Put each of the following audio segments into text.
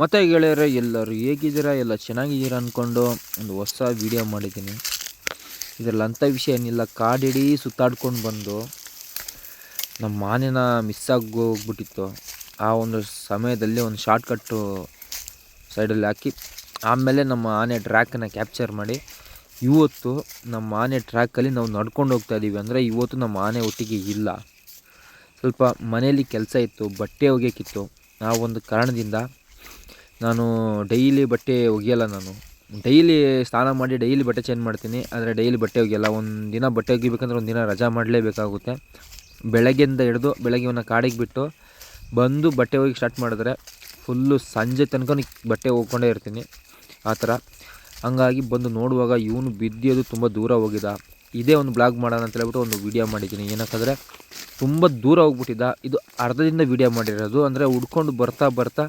ಮತ್ತೆ ಗೆಳೆಯರೆ, ಎಲ್ಲರೂ ಹೇಗಿದ್ದೀರಾ? ಎಲ್ಲ ಚೆನ್ನಾಗಿದ್ದೀರಾ ಅಂದ್ಕೊಂಡು ಒಂದು ಹೊಸ ವಿಡಿಯೋ ಮಾಡಿದ್ದೀನಿ. ಇದರಲ್ಲಿ ಅಂಥ ವಿಷಯ ಏನಿಲ್ಲ. ಕಾಡಿಡೀ ಸುತ್ತಾಡ್ಕೊಂಡು ಬಂದು ನಮ್ಮ ಆನೆನ ಮಿಸ್ ಆಗೋಗ್ಬಿಟ್ಟಿತ್ತು ಆ ಒಂದು ಸಮಯದಲ್ಲಿ ಒಂದು ಶಾರ್ಟ್ಕಟ್ಟು ಸೈಡಲ್ಲಿ ಹಾಕಿ, ಆಮೇಲೆ ನಮ್ಮ ಆನೆ ಟ್ರ್ಯಾಕನ್ನು ಕ್ಯಾಪ್ಚರ್ ಮಾಡಿ, ಇವತ್ತು ನಮ್ಮ ಆನೆ ಟ್ರ್ಯಾಕಲ್ಲಿ ನಾವು ನಡ್ಕೊಂಡು ಹೋಗ್ತಾ ಇದ್ದೀವಿ ಅಂದರೆ ಇವತ್ತು ನಮ್ಮ ಆನೆ ಒಟ್ಟಿಗೆ ಇಲ್ಲ. ಸ್ವಲ್ಪ ಮನೆಯಲ್ಲಿ ಕೆಲಸ ಇತ್ತು, ಬಟ್ಟೆ ಒಗೆಯೋಕ್ಕಿತ್ತು ಆ ಒಂದು ಕಾರಣದಿಂದ ನಾನು ಡೈಲಿ ಬಟ್ಟೆ ಒಗೆಯಲ್ಲ ನಾನು. ಡೈಲಿ ಸ್ನಾನ ಮಾಡಿ ಡೈಲಿ ಬಟ್ಟೆ ಚೇಂಜ್ ಮಾಡ್ತೀನಿ. ಆದರೆ ಡೈಲಿ ಬಟ್ಟೆ ಒಗೆಯಲ್ಲ. ಒಂದು ದಿನ ಬಟ್ಟೆ ಒಗಿಬೇಕಂದ್ರೆ ಒಂದು ದಿನ ರಜಾ ಮಾಡಲೇಬೇಕಾಗುತ್ತೆ ಬೆಳಗ್ಗೆಯಿಂದ ಹಿಡಿದು ಬೆಳಗ್ಗೆ ಒಂದು ಕಾಡಿಗೆ ಬಿಟ್ಟು ಬಂದು ಬಟ್ಟೆ ಒಗಿ ಸ್ಟಾರ್ಟ್ ಮಾಡಿದ್ರೆ ಫುಲ್ಲು ಸಂಜೆ ತನಕ ಬಟ್ಟೆ ಹೋಗ್ಕೊಂಡೇ ಇರ್ತೀನಿ. ಆ ಥರ. ಹಂಗಾಗಿ ಬಂದು ನೋಡುವಾಗ ಇವನು ಬಿದ್ದಿಯೋದು ತುಂಬ ದೂರ ಹೋಗಿದ್ದ. ಇದೇ ಒಂದು ಬ್ಲಾಗ್ ಮಾಡೋಣ ಅಂತ ಹೇಳ್ಬಿಟ್ಟು ಒಂದು ವೀಡಿಯೋ ಮಾಡಿದ್ದೀನಿ. ಏನಕ್ಕಂದರೆ ತುಂಬ ದೂರ ಹೋಗ್ಬಿಟ್ಟಿದ್ದ. ಇದು ಅರ್ಧದಿಂದ ವೀಡಿಯೋ ಮಾಡಿರೋದು. ಅಂದರೆ ಹುಡ್ಕೊಂಡು ಬರ್ತಾ ಬರ್ತಾ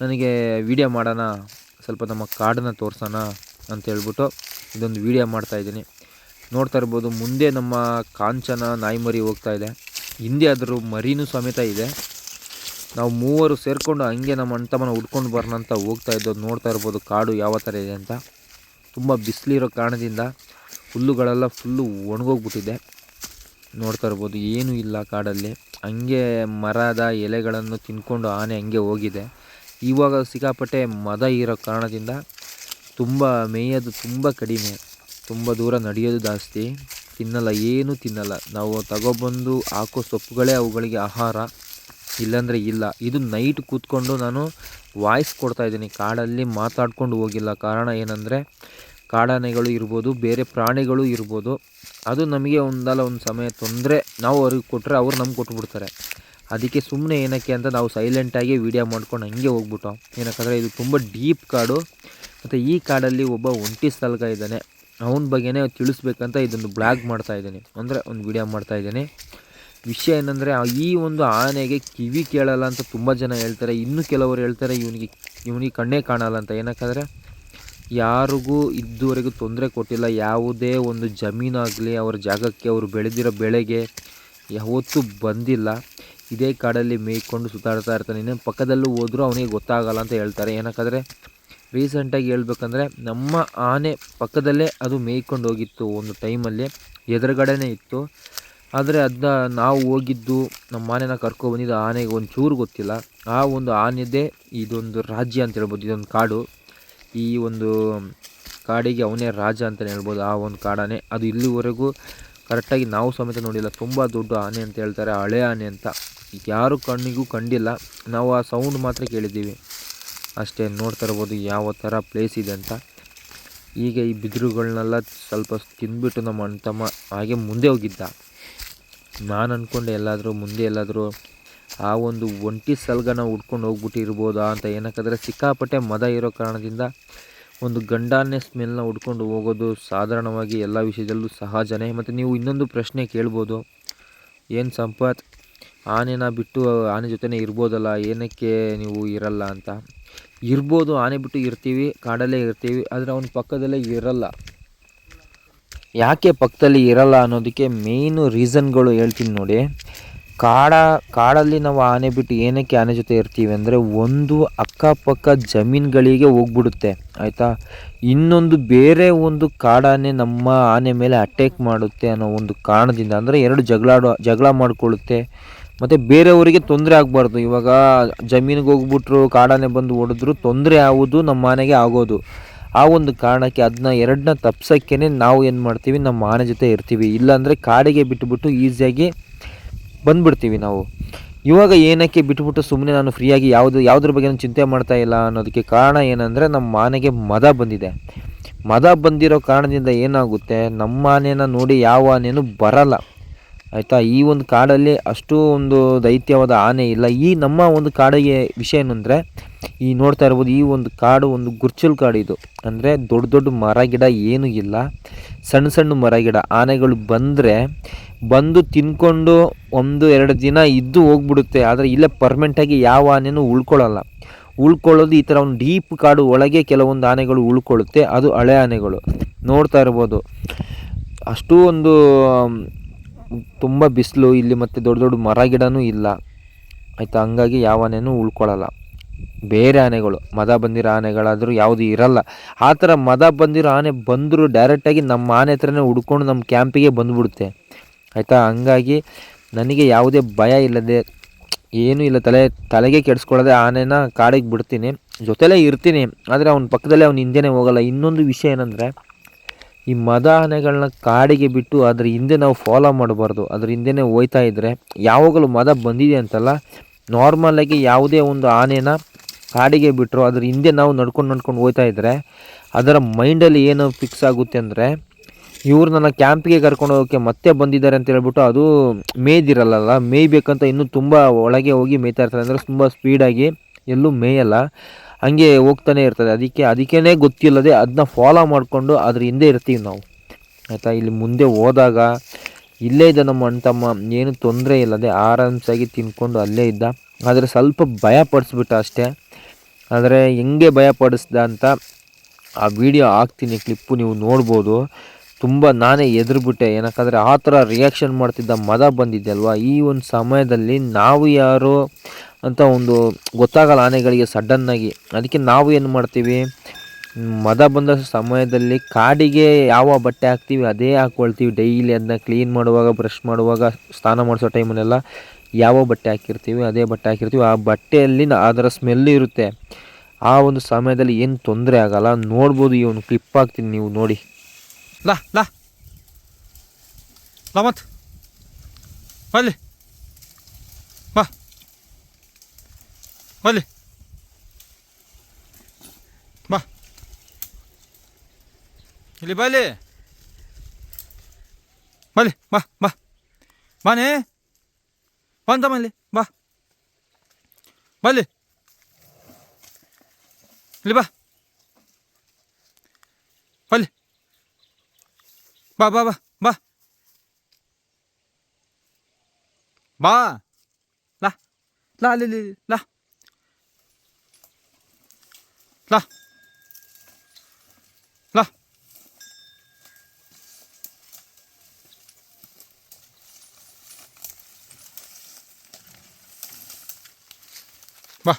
ನನಗೆ ವೀಡಿಯೋ ಮಾಡೋಣ, ಸ್ವಲ್ಪ ನಮ್ಮ ಕಾಡನ್ನ ತೋರಿಸೋಣ ಅಂತ ಹೇಳ್ಬಿಟ್ಟು ಇದೊಂದು ವೀಡಿಯೋ ಮಾಡ್ತಾಯಿದ್ದೀನಿ ನೋಡ್ತಾ ಇರ್ಬೋದು, ಮುಂದೆ ನಮ್ಮ ಕಾಂಚನ ನಾಯಿಮರಿ ಹೋಗ್ತಾ ಇದೆ. ಹಿಂದೆ ಅದ್ರ ಮರಿನೂ ಸಮೇತ ಇದೆ. ನಾವು ಮೂವರು ಸೇರಿಕೊಂಡು ಹಂಗೆ ನಮ್ಮ ಅಣ್ತಮ್ಮನ ಹುಡ್ಕೊಂಡು ಬರೋಣ ಅಂತ ಹೋಗ್ತಾ ಇದ್ದೋ, ನೋಡ್ತಾ ಇರ್ಬೋದು ಕಾಡು ಯಾವ ಥರ ಇದೆ ಅಂತ. ತುಂಬ ಬಿಸಿಲಿರೋ ಕಾರಣದಿಂದ ಹುಲ್ಲುಗಳೆಲ್ಲ ಫುಲ್ಲು ಒಣಗೋಗ್ಬಿಟ್ಟಿದೆ. ನೋಡ್ತಾ ಇರ್ಬೋದು, ಏನೂ ಇಲ್ಲ ಕಾಡಲ್ಲಿ. ಹಂಗೆ ಮರದ ಎಲೆಗಳನ್ನು ತಿನ್ಕೊಂಡು ಆನೆ ಹಂಗೆ ಹೋಗಿದೆ. ಇವಾಗ ಸಿಕ್ಕಾಪಟ್ಟೆ ಮದ ಇರೋ ಕಾರಣದಿಂದ ತುಂಬ ಮೇಯೋದು ತುಂಬ ಕಡಿಮೆ. ತುಂಬ ದೂರ ನಡೆಯೋದು ಜಾಸ್ತಿ. ತಿನ್ನಲ್ಲ, ಏನೂ ತಿನ್ನಲ್ಲ. ನಾವು ತಗೊಬಂದು ಹಾಕೋ ಸೊಪ್ಪುಗಳೇ ಅವುಗಳಿಗೆ ಆಹಾರ. ಇಲ್ಲಾಂದರೆ ಇಲ್ಲ. ಇದು ನೈಟ್ ಕೂತ್ಕೊಂಡು ನಾನು ವಾಯ್ಸ್ ಕೊಡ್ತಾ ಇದ್ದೀನಿ. ಕಾಡಲ್ಲಿ ಮಾತಾಡ್ಕೊಂಡು ಹೋಗಿಲ್ಲ. ಕಾರಣ ಏನಂದರೆ, ಕಾಡಾನೆಗಳು ಇರ್ಬೋದು, ಬೇರೆ ಪ್ರಾಣಿಗಳು ಇರ್ಬೋದು. ಅದು ನಮಗೆ ಒಂದಲ್ಲ ಒಂದು ಸಮಯ ತೊಂದರೆ ನಾವು ಅವ್ರಿಗೆ ಕೊಟ್ಟರೆ ಅವ್ರು ನಮ್ಗೆ ಕೊಟ್ಬಿಡ್ತಾರೆ. ಅದಕ್ಕೆ ಸುಮ್ಮನೆ ಏನಕ್ಕೆ ಅಂತ ನಾವು ಸೈಲೆಂಟಾಗಿ ವೀಡಿಯೋ ಮಾಡ್ಕೊಂಡು ಹಂಗೆ ಹೋಗ್ಬಿಟ್ಟು ಏನಕ್ಕಂದರೆ ಇದು ತುಂಬ ಡೀಪ್ ಕಾಡು. ಮತ್ತು ಈ ಕಾಡಲ್ಲಿ ಒಬ್ಬ ಒಂಟಿ ಸ್ಥಳಕ ಇದ್ದಾನೆ. ಅವನ ಬಗ್ಗೆನೇ ತಿಳಿಸ್ಬೇಕಂತ ಇದೊಂದು ಬ್ಲಾಗ್ ಮಾಡ್ತಾ ಮಾಡ್ತಾಯಿದ್ದೀನಿ ಅಂದರೆ ಒಂದು ವೀಡಿಯೋ ಮಾಡ್ತಾಯಿದ್ದೀನಿ ವಿಷಯ ಏನಂದರೆ ಈ ಒಂದು ಆನೆಗೆ ಕಿವಿ ಕೇಳಲ್ಲ ಅಂತ ತುಂಬ ಜನ ಹೇಳ್ತಾರೆ. ಇನ್ನೂ ಕೆಲವರು ಹೇಳ್ತಾರೆ, ಇವನಿಗೆ ಇವನಿಗೆ ಕಣ್ಣೇ ಕಾಣಲ್ಲ ಅಂತ. ಏನಕ್ಕಂದರೆ, ಯಾರಿಗೂ ಇದುವರೆಗೂ ತೊಂದರೆ ಕೊಟ್ಟಿಲ್ಲ. ಯಾವುದೇ ಒಂದು ಜಮೀನಾಗಲಿ, ಅವ್ರ ಜಾಗಕ್ಕೆ ಅವರು ಬೆಳೆದಿರೋ ಬೆಳೆಗೆ ಯಾವತ್ತೂ ಬಂದಿಲ್ಲ. ಇದೇ ಕಾಡಲ್ಲಿ ಮೇಯ್ಕೊಂಡು ಸುತ್ತಾಡ್ತಾ ಇರ್ತಾನೆ. ಇನ್ನೇನು ಪಕ್ಕದಲ್ಲೂ ಹೋದರೂ ಅವನಿಗೆ ಗೊತ್ತಾಗಲ್ಲ ಅಂತ ಹೇಳ್ತಾರೆ. ಏನಕ್ಕಂದರೆ ರೀಸೆಂಟಾಗಿ ಹೇಳ್ಬೇಕಂದ್ರೆ ನಮ್ಮ ಆನೆ ಪಕ್ಕದಲ್ಲೇ ಅದು ಮೇಯ್ಕೊಂಡು ಹೋಗಿತ್ತು ಒಂದು ಟೈಮಲ್ಲಿ ಎದುರುಗಡೆನೇ ಇತ್ತು. ಆದರೆ ಅದನ್ನ ನಾವು ಹೋಗಿದ್ದು, ನಮ್ಮ ಆನೆನ ಕರ್ಕೊಬಂದಿದ್ದು ಆನೆಗೆ ಒಂದು ಚೂರು ಗೊತ್ತಿಲ್ಲ. ಆ ಒಂದು ಆನೆದೇ ಇದೊಂದು ರಾಜ್ಯ ಅಂತ ಹೇಳ್ಬೋದು. ಇದೊಂದು ಕಾಡು. ಈ ಒಂದು ಕಾಡಿಗೆ ಅವನೇ ರಾಜ ಅಂತಲೇ ಹೇಳ್ಬೋದು. ಆ ಒಂದು ಕಾಡಾನೆ ಅದು ಇಲ್ಲಿವರೆಗೂ ಕರೆಕ್ಟಾಗಿ ನಾವು ಸಮೇತ ನೋಡಿಲ್ಲ. ತುಂಬ ದೊಡ್ಡ ಆನೆ ಅಂತ ಹೇಳ್ತಾರೆ. ಹಳೆ ಆನೆ ಅಂತ. ಯಾರು ಕಣ್ಣಿಗೂ ಕಂಡಿಲ್ಲ. ನಾವು ಆ ಸೌಂಡ್ ಮಾತ್ರ ಕೇಳಿದ್ದೀವಿ. ಅಷ್ಟೇ, ನೋಡ್ತಾ ಇರ್ಬೋದು ಯಾವ ಥರ ಪ್ಲೇಸ್ ಇದೆ ಅಂತ. ಈಗ ಈ ಬಿದಿರುಗಳನ್ನೆಲ್ಲ ಸ್ವಲ್ಪ ತಿಂದ್ಬಿಟ್ಟು ನಮ್ಮ ಅಣ್ಣ ತಮ್ಮ ಹಾಗೆ ಮುಂದೆ ಹೋಗಿದ್ದ. ನಾನು ಅಂದ್ಕೊಂಡೆ ಎಲ್ಲಾದರೂ, ಮುಂದೆ ಎಲ್ಲಾದರೂ ಆ ಒಂದು ಒಂಟಿ ಸಲ್ಗನ ಹುಡ್ಕೊಂಡು ಹೋಗ್ಬಿಟ್ಟಿರ್ಬೋದಾ ಅಂತ. ಏನಕ್ಕಂದರೆ ಸಿಕ್ಕಾಪಟ್ಟೆ ಮದ ಇರೋ ಕಾರಣದಿಂದ ಒಂದು ಗಂಡಾನೆ ಸ್ಮೆಲ್ನ ಹುಡ್ಕೊಂಡು ಹೋಗೋದು ಸಾಧಾರಣವಾಗಿ ಎಲ್ಲ ವಿಷಯದಲ್ಲೂ ಸಹಜನೇ. ಮತ್ತು ನೀವು ಇನ್ನೊಂದು ಪ್ರಶ್ನೆ ಕೇಳ್ಬೋದು. ಏನು ಸಂಪತ್? ಆನೆನ ಬಿಟ್ಟು ಆನೆ ಜೊತೆನೇ ಇರ್ಬೋದಲ್ಲ, ಏನಕ್ಕೆ ನೀವು ಇರಲ್ಲ ಅಂತ. ಇರ್ಬೋದು, ಆನೆ ಬಿಟ್ಟು ಇರ್ತೀವಿ, ಕಾಡಲ್ಲೇ ಇರ್ತೀವಿ, ಆದರೆ ಅವ್ನ ಪಕ್ಕದಲ್ಲೇ ಇರಲ್ಲ. ಯಾಕೆ ಪಕ್ಕದಲ್ಲಿ ಇರಲ್ಲ ಅನ್ನೋದಕ್ಕೆ ಮೇಯ್ನು ರೀಸನ್ಗಳು ಹೇಳ್ತೀನಿ ನೋಡಿ. ಕಾಡ, ಕಾಡಲ್ಲಿ ನಾವು ಆನೆ ಬಿಟ್ಟು ಏನಕ್ಕೆ ಆನೆ ಜೊತೆ ಇರ್ತೀವಿ ಅಂದರೆ ಒಂದು ಅಕ್ಕಪಕ್ಕ ಜಮೀನುಗಳಿಗೆ ಹೋಗ್ಬಿಡುತ್ತೆ, ಆಯಿತಾ? ಇನ್ನೊಂದು ಬೇರೆ ಒಂದು ಕಾಡಾನೆ ನಮ್ಮ ಆನೆ ಮೇಲೆ ಅಟ್ಯಾಕ್ ಮಾಡುತ್ತೆ ಅನ್ನೋ ಒಂದು ಕಾರಣದಿಂದ ಅಂದರೆ ಎರಡು ಜಗಳಾಡೋ ಜಗಳ ಮಾಡಿಕೊಳ್ಳುತ್ತೆ. ಮತ್ತು ಬೇರೆಯವರಿಗೆ ತೊಂದರೆ ಆಗಬಾರ್ದು. ಇವಾಗ ಜಮೀನಿಗೆ ಹೋಗ್ಬಿಟ್ರು, ಕಾಡಾನೆ ಬಂದು ಹೊಡೆದ್ರು ತೊಂದರೆ ಆಗೋದು ನಮ್ಮ ಆನೆಗೆ ಆಗೋದು. ಆ ಒಂದು ಕಾರಣಕ್ಕೆ ಅದನ್ನ ಎರಡನ್ನ ತಪ್ಸೋಕ್ಕೇ ನಾವು ಏನು ಮಾಡ್ತೀವಿ, ನಮ್ಮ ಮನೆ ಜೊತೆ ಇರ್ತೀವಿ. ಇಲ್ಲಾಂದರೆ ಕಾಡಿಗೆ ಬಿಟ್ಟುಬಿಟ್ಟು ಈಸಿಯಾಗಿ ಬಂದ್ಬಿಡ್ತೀವಿ ನಾವು. ಇವಾಗ ಏನಕ್ಕೆ ಬಿಟ್ಟುಬಿಟ್ಟು ಸುಮ್ಮನೆ ನಾನು ಫ್ರೀಯಾಗಿ ಯಾವುದು, ಯಾವುದ್ರ ಬಗ್ಗೆ ನಾನು ಚಿಂತೆ ಮಾಡ್ತಾ ಇಲ್ಲ ಅನ್ನೋದಕ್ಕೆ ಕಾರಣ ಏನಂದರೆ ನಮ್ಮ ಮನೆಗೆ ಮದ ಬಂದಿದೆ. ಮದ ಬಂದಿರೋ ಕಾರಣದಿಂದ ಏನಾಗುತ್ತೆ? ನಮ್ಮ ಆನೆನ ನೋಡಿ ಯಾವ ಆನೆಯೂ ಬರಲ್ಲ. ಆಯಿತಾ? ಈ ಒಂದು ಕಾಡಲ್ಲಿ ಅಷ್ಟು ಒಂದು ದೈತ್ಯವಾದ ಆನೆ ಇಲ್ಲ. ಈ ನಮ್ಮ ಒಂದು ಕಾಡಿಗೆ ವಿಷಯ ಏನಂದರೆ ಈ ನೋಡ್ತಾ ಇರ್ಬೋದು, ಈ ಒಂದು ಕಾಡು ಒಂದು ಗುರ್ಚಲ್ ಕಾಡು ಇದು. ಅಂದರೆ ದೊಡ್ಡ ದೊಡ್ಡ ಮರ ಗಿಡ ಏನೂ ಇಲ್ಲ. ಸಣ್ಣ ಸಣ್ಣ ಮರ ಗಿಡ. ಆನೆಗಳು ಬಂದರೆ, ಬಂದು ತಿನ್ಕೊಂಡು ಒಂದು ಎರಡು ದಿನ ಇದ್ದು ಹೋಗ್ಬಿಡುತ್ತೆ. ಆದರೆ ಇಲ್ಲೇ ಪರ್ಮನೆಂಟಾಗಿ ಯಾವ ಆನೆನೂ ಉಳ್ಕೊಳ್ಳಲ್ಲ. ಉಳ್ಕೊಳ್ಳೋದು ಈ ಥರ ಒಂದು ಡೀಪ್ ಕಾಡು ಒಳಗೆ ಕೆಲವೊಂದು ಆನೆಗಳು ಉಳ್ಕೊಳ್ಳುತ್ತೆ. ಅದು ಹಳೆ ಆನೆಗಳು. ನೋಡ್ತಾ ಇರ್ಬೋದು. ಅಷ್ಟು ಒಂದು ತುಂಬ ಬಿಸಿಲು, ಇಲ್ಲಿ ಮತ್ತು ದೊಡ್ಡ ದೊಡ್ಡ ಮರ ಗಿಡನೂ ಇಲ್ಲ. ಆಯಿತಾ? ಹಂಗಾಗಿ ಯಾವ ಆನೆನೂ ಉಳ್ಕೊಳ್ಳಲ್ಲ ಬೇರೆ ಆನೆಗಳು, ಮದ ಬಂದಿರೋ ಆನೆಗಳಾದರೂ ಯಾವುದು ಇರಲ್ಲ. ಆ ಥರ ಮದ ಬಂದಿರೋ ಆನೆ ಬಂದರೂ ಡೈರೆಕ್ಟಾಗಿ ನಮ್ಮ ಆನೆ ಹತ್ರನೇ ಹುಡ್ಕೊಂಡು ನಮ್ಮ ಕ್ಯಾಂಪಿಗೆ ಬಂದುಬಿಡುತ್ತೆ. ಆಯಿತಾ? ಹಂಗಾಗಿ ನನಗೆ ಯಾವುದೇ ಭಯ ಇಲ್ಲದೆ, ಏನೂ ಇಲ್ಲ. ತಲೆ, ತಲೆಗೆ ಕೆಡಿಸ್ಕೊಳ್ಳದೆ ಆನೆನ ಕಾಡಿಗೆ ಬಿಡ್ತೀನಿ. ಜೊತೆಲೇ ಇರ್ತೀನಿ. ಆದರೆ ಅವ್ನ ಪಕ್ಕದಲ್ಲೇ ಅವ್ನು ಹಿಂದೆನೇ ಹೋಗಲ್ಲ. ಇನ್ನೊಂದು ವಿಷಯ ಏನಂದರೆ ಈ ಮದ ಆನೆಗಳನ್ನ ಕಾಡಿಗೆ ಬಿಟ್ಟು ಅದ್ರ ಹಿಂದೆ ನಾವು ಫಾಲೋ ಮಾಡಬಾರ್ದು. ಅದ್ರ ಹಿಂದೆನೇ ಹೋಯ್ತಾ ಇದ್ದರೆ ಯಾವಾಗಲೂ ಮದ ಬಂದಿದೆ ಅಂತಲ್ಲ ನಾರ್ಮಲಾಗಿ ಯಾವುದೇ ಒಂದು ಆನೆನ ಕಾಡಿಗೆ ಬಿಟ್ಟರು ಅದ್ರ ಹಿಂದೆ ನಾವು ನಡ್ಕೊಂಡು ನಡ್ಕೊಂಡು ಹೋಯ್ತಾ ಇದ್ದರೆ ಅದರ ಮೈಂಡಲ್ಲಿ ಏನು ಫಿಕ್ಸ್ ಆಗುತ್ತೆ ಅಂದರೆ, ಇವ್ರು ನನ್ನ ಕ್ಯಾಂಪಿಗೆ ಕರ್ಕೊಂಡು ಹೋಗೋಕ್ಕೆ ಮತ್ತೆ ಬಂದಿದ್ದಾರೆ ಅಂತ ಹೇಳ್ಬಿಟ್ಟು ಅದು ಮೇಯ್ದಿರಲ್ಲ ಮೇಯ್ಬೇಕಂತ ಇನ್ನೂ ತುಂಬ ಒಳಗೆ ಹೋಗಿ ಮೇಯ್ತಾ ಇರ್ತಾರೆ. ಅಂದರೆ ತುಂಬ ಸ್ಪೀಡಾಗಿ ಎಲ್ಲೂ ಮೇಯಲ್ಲ. ಹಂಗೆ ಹೋಗ್ತಾನೆ ಇರ್ತದೆ. ಅದಕ್ಕೆ ಅದಕ್ಕೇ ಗೊತ್ತಿಲ್ಲದೆ ಅದನ್ನ ಫಾಲೋ ಮಾಡಿಕೊಂಡು ಅದ್ರ ಹಿಂದೆ ಇರ್ತೀವಿ ನಾವು. ಆಯಿತಾ? ಇಲ್ಲಿ ಮುಂದೆ ಹೋದಾಗ ಇಲ್ಲೇ ಇದ್ದ ನಮ್ಮ ಅಣ್ಣ ತಮ್ಮ ಏನು ತೊಂದರೆ ಇಲ್ಲದೆ ಆರಾಮ್ಸಾಗಿ ತಿನ್ಕೊಂಡು ಅಲ್ಲೇ ಇದ್ದ. ಆದರೆ ಸ್ವಲ್ಪ ಭಯ ಪಡಿಸ್ಬಿಟ್ಟ ಅಷ್ಟೇ. ಆದರೆ ಹೆಂಗೆ ಭಯ ಪಡಿಸ್ದ ಅಂತ ಆ ವಿಡಿಯೋ ಹಾಕ್ತೀನಿ ಕ್ಲಿಪ್ಪು ನೀವು ನೋಡ್ಬೋದು. ತುಂಬ ನಾನೇ ಎದುರುಬಿಟ್ಟೆ. ಏನಕ್ಕಾದರೆ ಆ ಥರ ರಿಯಾಕ್ಷನ್ ಮಾಡ್ತಿದ್ದ ಮದ ಬಂದಿದ್ದೆ ಅಲ್ವಾ? ಈ ಒಂದು ಸಮಯದಲ್ಲಿ ನಾವು ಯಾರು ಅಂತ ಒಂದು ಗೊತ್ತಾಗಲ್ಲ ಆನೆಗಳಿಗೆ ಸಡನ್ನಾಗಿ ಅದಕ್ಕೆ ನಾವು ಏನು ಮಾಡ್ತೀವಿ? ಮದ ಬಂದ ಸಮಯದಲ್ಲಿ ಕಾಡಿಗೆ ಯಾವ ಬಟ್ಟೆ ಹಾಕ್ತೀವಿ ಅದೇ ಹಾಕ್ಕೊಳ್ತೀವಿ. ಡೈಲಿ ಅದನ್ನ ಕ್ಲೀನ್ ಮಾಡುವಾಗ ಬ್ರಷ್ ಮಾಡುವಾಗ, ಸ್ನಾನ ಮಾಡಿಸೋ ಟೈಮಲ್ಲೆಲ್ಲ ಯಾವ ಬಟ್ಟೆ ಹಾಕಿರ್ತೀವಿ? ಅದೇ ಬಟ್ಟೆ ಹಾಕಿರ್ತೀವಿ. ಆ ಬಟ್ಟೆಯಲ್ಲಿ ಅದರ ಸ್ಮೆಲ್ ಇರುತ್ತೆ. ಆ ಒಂದು ಸಮಯದಲ್ಲಿ ಏನು ತೊಂದರೆ ಆಗಲ್ಲ. ನೋಡ್ಬೋದು ಈ ಒಂದು ಕ್ಲಿಪ್ ಹಾಕ್ತೀನಿ ನೀವು ನೋಡಿ. ಲಾ ಲಾ ಲಾ ಮತ್ ಬಲ್ಲಿ ಬಾ ಬಲ್ಲಿ ಬಾ ಇಲ್ಲಿ ಬಲ್ಲಿ ಬಲ್ಲಿ ಬಾ ಬಾ ಬಾನೇ ಬಂದ ಮಲ್ಲಿ ಬಾ ಬಲ್ಲಿ ಇಲ್ಲಿ ಬಾ ಬಲ್ಲಿ ಬಾ ಬಾ ಬಾ ಬಾ ಬಾ ಲಾ ಲಾ ಅಲ್ಲಿ ಇಲ್ಲಿ, ಲಾ ಲಾ ಲಾ ಬಾ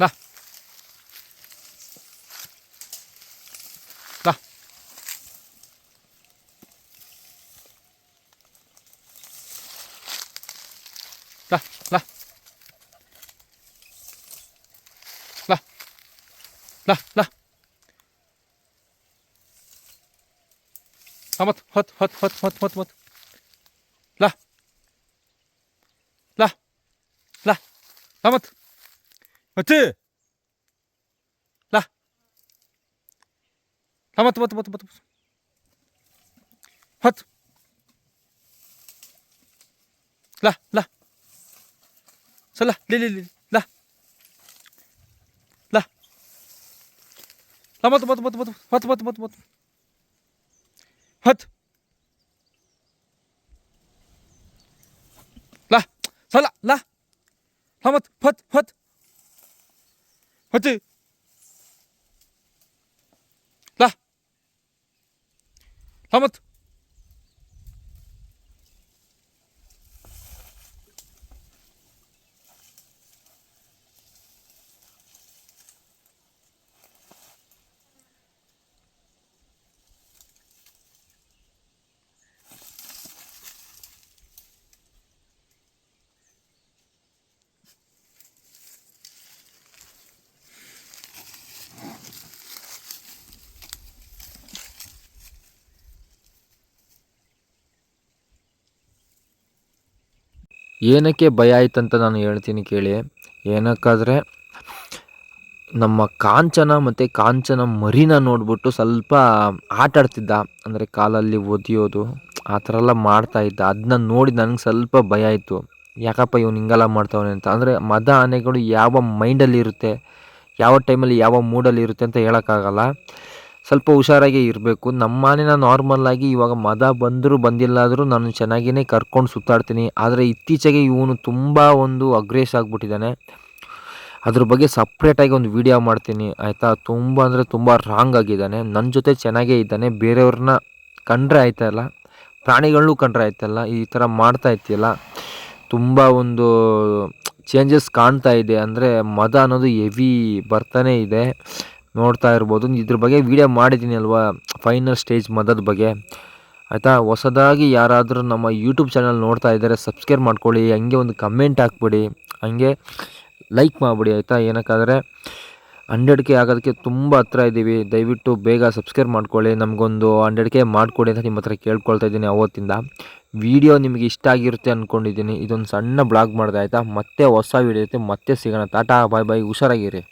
ಲಾ ಲಾ ಲಾ ಲಾ ಲಾ ಲಾ ಲಾ ಮತ್ ಹೊತ್ ಹೊತ್ ಹೊತ್ ಹೊತ್ ಹೊತ್ ಹೊತ್ ಲಾ ಲಾ ಲಾ ಲಾ ಮತ್ ಮತ್ತೆ ಲಾ ಲಾ ಮತ್ ಮತ್ ಮತ್ ಮತ್ ಹೊತ್ ಲಾ ಲಾ ಸಲ ಲಿ ಲಿ ಲಿ ಲಾ ಲಾ هات هات هات هات هات هات هات هات. لا صلع لا. هات هات هات. هات. لا. هات ಏನಕ್ಕೆ ಭಯ ಆಯ್ತಂತ ನಾನು ಹೇಳ್ತೀನಿ ಕೇಳಿ. ಏನಕ್ಕಾದರೆ ನಮ್ಮ ಕಾಂಚನ ಮತ್ತು ಕಾಂಚನ ಮರಿನ ನೋಡ್ಬಿಟ್ಟು ಸ್ವಲ್ಪ ಆಟಾಡ್ತಿದ್ದ ಅಂದರೆ ಕಾಲಲ್ಲಿ ಒದಿಯೋದು, ಆ ಥರ ಎಲ್ಲ ಮಾಡ್ತಾ ಇದ್ದ. ಅದನ್ನ ನೋಡಿ ನನಗೆ ಸ್ವಲ್ಪ ಭಯ ಆಯಿತು. ಯಾಕಪ್ಪ ಇವನು ಹಿಂಗೆಲ್ಲ ಮಾಡ್ತಾವನೆ ಅಂತ. ಅಂದರೆ ಮದ ಆನೆಗಳು ಯಾವ ಮೈಂಡಲ್ಲಿ ಇರುತ್ತೆ, ಯಾವ ಟೈಮಲ್ಲಿ ಯಾವ ಮೂಡಲ್ಲಿ ಇರುತ್ತೆ ಅಂತ ಹೇಳೋಕ್ಕಾಗಲ್ಲ. ಸ್ವಲ್ಪ ಹುಷಾರಾಗಿ ಇರಬೇಕು. ನಮ್ಮ ಆನೆನ ನಾರ್ಮಲ್ಲಾಗಿ ಇವಾಗ ಮದ ಬಂದರೂ ಬಂದಿಲ್ಲ ಆದರೂ ನಾನು ಚೆನ್ನಾಗಿಯೇ ಕರ್ಕೊಂಡು ಸುತ್ತಾಡ್ತೀನಿ. ಆದರೆ ಇತ್ತೀಚೆಗೆ ಇವನು ತುಂಬ ಒಂದು ಅಗ್ರೆಸ್ ಆಗಿಬಿಟ್ಟಿದ್ದಾನೆ. ಅದ್ರ ಬಗ್ಗೆ ಸಪ್ರೇಟಾಗಿ ಒಂದು ವಿಡಿಯೋ ಮಾಡ್ತೀನಿ, ಆಯಿತಾ? ತುಂಬ ಅಂದರೆ ತುಂಬ ರಾಂಗ್ ಆಗಿದ್ದಾನೆ. ನನ್ನ ಜೊತೆ ಚೆನ್ನಾಗೇ ಇದ್ದಾನೆ. ಬೇರೆಯವ್ರನ್ನ ಕಂಡ್ರೆ ಆಯ್ತಲ್ಲ ಪ್ರಾಣಿಗಳನ್ನೂ ಕಂಡ್ರೆ ಆಯ್ತಲ್ಲ ಈ ಥರ ಮಾಡ್ತಾ ಇರ್ತೀಯಲ್ಲ ತುಂಬ ಒಂದು ಚೇಂಜಸ್ ಕಾಣ್ತಾ ಇದೆ. ಅಂದರೆ ಮದ ಅನ್ನೋದು ಹೆವಿ ಬರ್ತಾನೆ ಇದೆ. ನೋಡ್ತಾ ಇರ್ಬೋದು. ಇದ್ರ ಬಗ್ಗೆ ವಿಡಿಯೋ ಮಾಡಿದ್ದೀನಿ ಅಲ್ವಾ? ಫೈನಲ್ ಸ್ಟೇಜ್ ಮದದ ಬಗ್ಗೆ. ಆಯಿತಾ? ಹೊಸದಾಗಿ ಯಾರಾದರೂ ನಮ್ಮ ಯೂಟ್ಯೂಬ್ ಚಾನಲ್ ನೋಡ್ತಾ ಇದ್ದಾರೆ ಸಬ್ಸ್ಕ್ರೈಬ್ ಮಾಡ್ಕೊಳ್ಳಿ. ಹಂಗೆ ಒಂದು ಕಮೆಂಟ್ ಹಾಕ್ಬಿಡಿ. ಹಂಗೆ ಲೈಕ್ ಮಾಡಿಬಿಡಿ, ಆಯಿತಾ? ಏನಕ್ಕಾದರೆ ಹಂಡ್ರೆಡ್ ಕೆ ಆಗೋದಕ್ಕೆ ತುಂಬ ಹತ್ರ ಇದ್ದೀವಿ ದಯವಿಟ್ಟು ಬೇಗ ಸಬ್ಸ್ಕ್ರೈಬ್ ಮಾಡ್ಕೊಳ್ಳಿ. ನಮಗೊಂದು ಹಂಡ್ರೆಡ್ ಕೆ ಮಾಡಿಕೊಡಿ ಅಂತ ನಿಮ್ಮ ಹತ್ರ ಕೇಳ್ಕೊಳ್ತಾ ಇದ್ದೀನಿ ಅವತ್ತಿಂದ. ವಿಡಿಯೋ ನಿಮಗೆ ಇಷ್ಟ ಆಗಿರುತ್ತೆ ಅಂದ್ಕೊಂಡಿದ್ದೀನಿ ಇದೊಂದು ಸಣ್ಣ ಬ್ಲಾಗ್ ಮಾಡಿದೆ, ಆಯಿತಾ? ಮತ್ತೆ ಹೊಸ ವಿಡಿಯೋ ಇರುತ್ತೆ ಮತ್ತೆ ಸಿಗೋಣ. ಟಾಟಾ ಬಾಯ್ ಬಾಯ್ ಹುಷಾರಾಗಿರಿ.